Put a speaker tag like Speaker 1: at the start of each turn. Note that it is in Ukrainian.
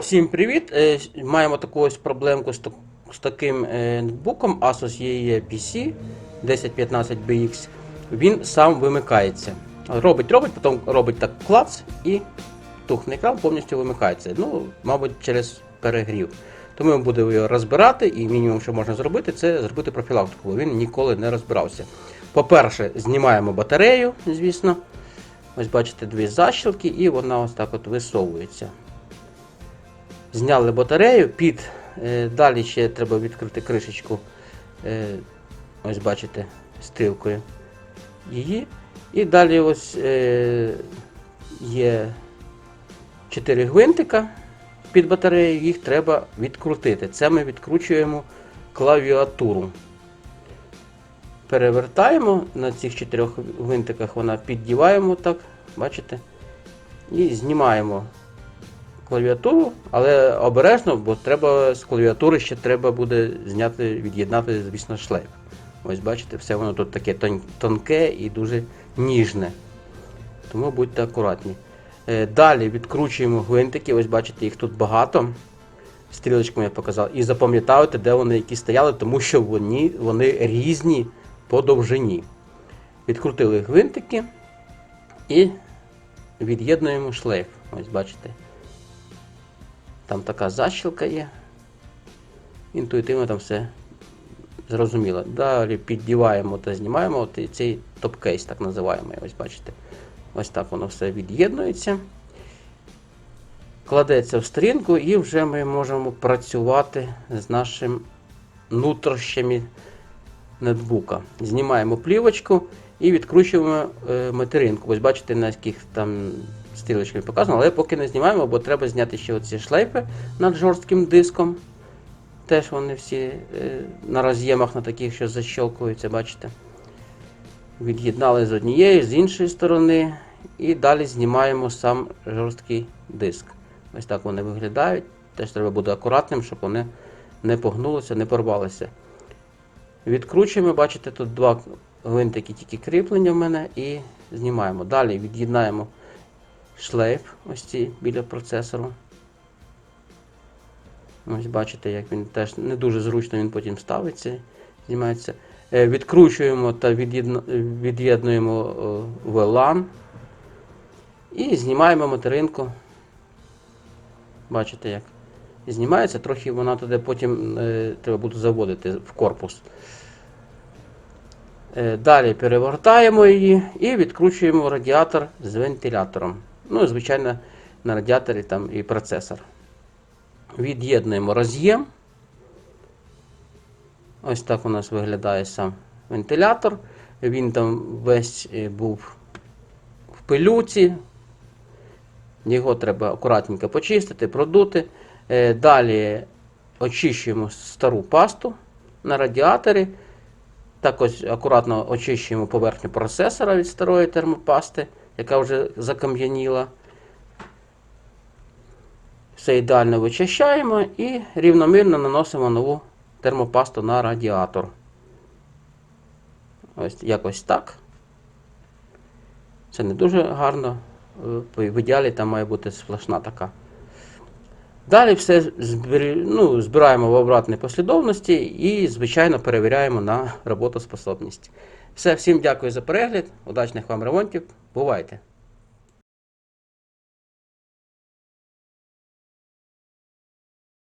Speaker 1: Всім привіт! Е, Маємо таку ось проблемку з, таким е, ноутбуком Asus EE PC 1015BX. Він сам вимикається. Робить, робить, потім робить так клац і тухне екран повністю вимикається. Ну, мабуть, через перегрів. Тому ми будемо його розбирати, і мінімум, що можна зробити, це зробити профілактику, бо він ніколи не розбирався. По-перше, знімаємо батарею, звісно. Ось бачите дві защілки, і вона ось так от висовується. Зняли батарею, під, е, далі ще треба відкрити кришечку, е, ось бачите, стрілкою її. І далі ось е, є 4 гвинтика під батареєю, їх треба відкрутити. Це ми відкручуємо клавіатуру. Перевертаємо на цих чотирьох гвинтиках, вона піддіваємо так, бачите? І знімаємо клавіатуру, але обережно, бо треба з клавіатури ще треба буде зняти, від'єднати, звісно, шлейф. Ось бачите, все воно тут таке тонке і дуже ніжне. Тому будьте акуратні. Е, Далі відкручуємо гвинтики, ось бачите, їх тут багато. Стрілочками я показав. І запам'ятайте, де вони які стояли, тому що вони, вони різні по довжині. Відкрутили гвинтики і від'єднуємо шлейф. Ось бачите. Там така защілка є. Інтуїтивно там все зрозуміло. Далі піддіваємо та знімаємо от цей топ-кейс, так називаємо. Ось бачите. Ось так воно все від'єднується. Кладеться в сторінку і вже ми можемо працювати з нашим нутрощами нетбука. Знімаємо плівочку і відкручуємо е, материнку. Ось бачите, на яких там стрілочками показано, але поки не знімаємо, бо треба зняти ще оці шлейфи над жорстким диском. Теж вони всі е, на роз'ємах на таких, що защелкуються, бачите. Від'єднали з однієї, з іншої сторони. І далі знімаємо сам жорсткий диск. Ось так вони виглядають. Теж треба бути акуратним, щоб вони не погнулися, не порвалися. Відкручуємо, бачите, тут два гвинтики тільки кріплення в мене і знімаємо. Далі від'єднаємо шлейф ось ці біля процесору. Ось бачите, як він теж не дуже зручно він потім ставиться, знімається. Е, Відкручуємо та від'єднуємо е, VLAN і знімаємо материнку. Бачите як. Знімається, трохи вона туди потім е, треба буде заводити в корпус. Е, Далі перевертаємо її і відкручуємо радіатор з вентилятором. Ну, і, звичайно, на радіаторі там і процесор. Від'єднуємо роз'єм. Ось так у нас виглядає сам вентилятор. Він там весь е, був в пилюці. Його треба акуратненько почистити, продути. Е, Далі очищуємо стару пасту на радіаторі. Також акуратно очищуємо поверхню процесора від старої термопасти, яка вже закам'яніла. Все ідеально вичищаємо і рівномірно наносимо нову термопасту на радіатор. Ось якось так. Це не дуже гарно. Е, В ідеалі там має бути сплошна така. Далі все ну, збираємо в обратній послідовності і, звичайно, перевіряємо на роботоспособність. Все, всім дякую за перегляд, удачних вам ремонтів. Бувайте!